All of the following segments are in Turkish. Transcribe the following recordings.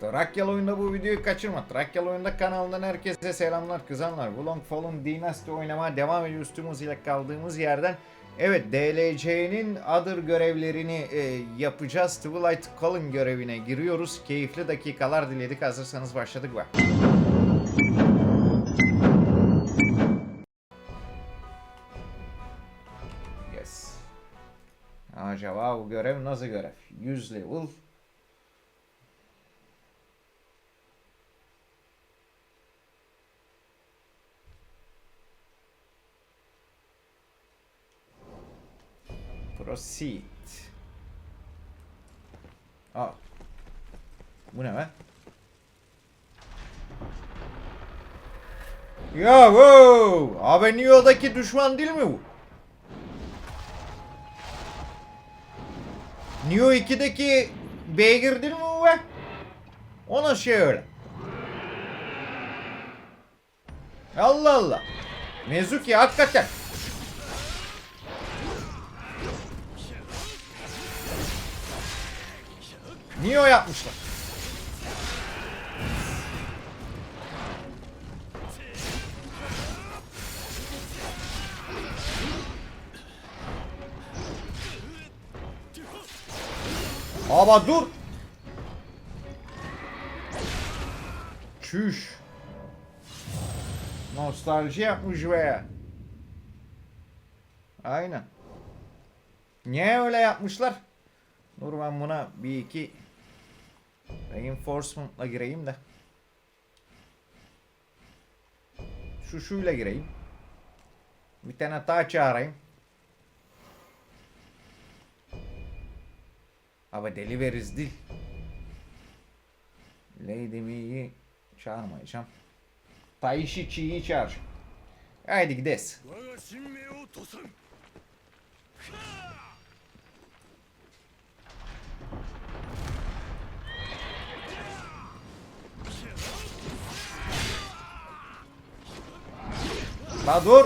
Trakyalı oyunda bu videoyu kaçırma. Trakyalı oyunda kanalından herkese selamlar kızanlar. Wulong Fallen Dynasty oynamaya devam ediyoruz tüm hızıyla kaldığımız yerden. Evet DLC'nin Other görevlerini e, yapacağız. Twilight Calling görevine giriyoruz. Keyifli dakikalar diledik. Hazırsanız başladık bak. Yes. Acaba bu görev nasıl görev? 100 level. Proceed. Aa. Bu ne be? Ya wow! Abi Neo'daki düşman değil mi bu? Neo 2'deki beygir değil mi bu be? O nasıl şey öyle? Allah Allah. Mezuki hakikaten. Neo yapmışlar. Ama dur. Çüş. Nostalji yapmış be. Aynen. Niye öyle yapmışlar? Dur ben buna bir iki reinforcement'la gireyim de. Şu şuyla gireyim. Bir tane daha çağırayım. Ama deliveriz değil. Lady Mi'yi çağırmayacağım. Taishi Chi'yi çağıracağım. Haydi gides. Bahadur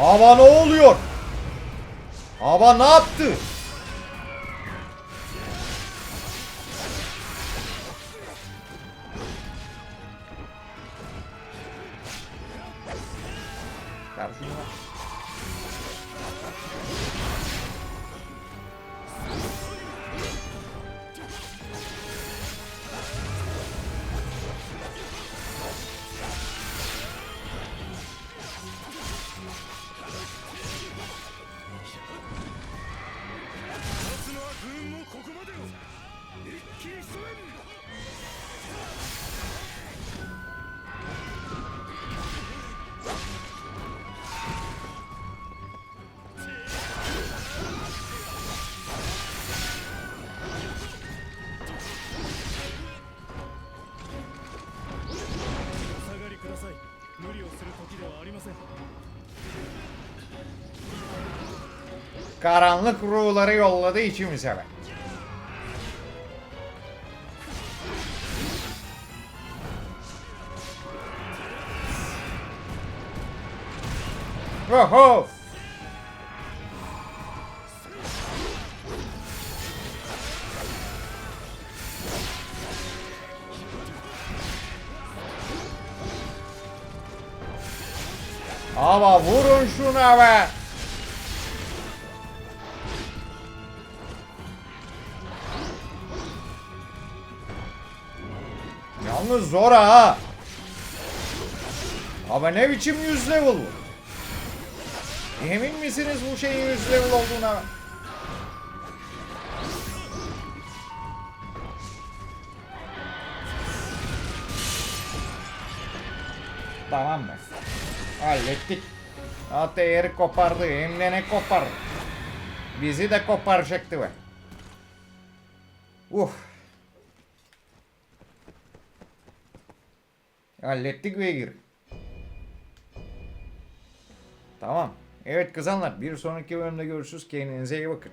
Ama ne oluyor? Ama ne yaptı? 風雲ここまでを一気に潜め Karanlık ruhları yolladı içimize be. Oho! Ama vurun şuna be! Yalnız zor ha. Ama ne biçim 100 level? Emin misiniz bu şeyin 100 level olduğuna? Tamam mı? Hallettik. Hatta yeri kopardı. Hem de ne kopar. Bizi de koparacaktı be. Uh. Hallettik Beygir. Tamam. Evet kızanlar bir sonraki bölümde görüşürüz. Kendinize iyi bakın.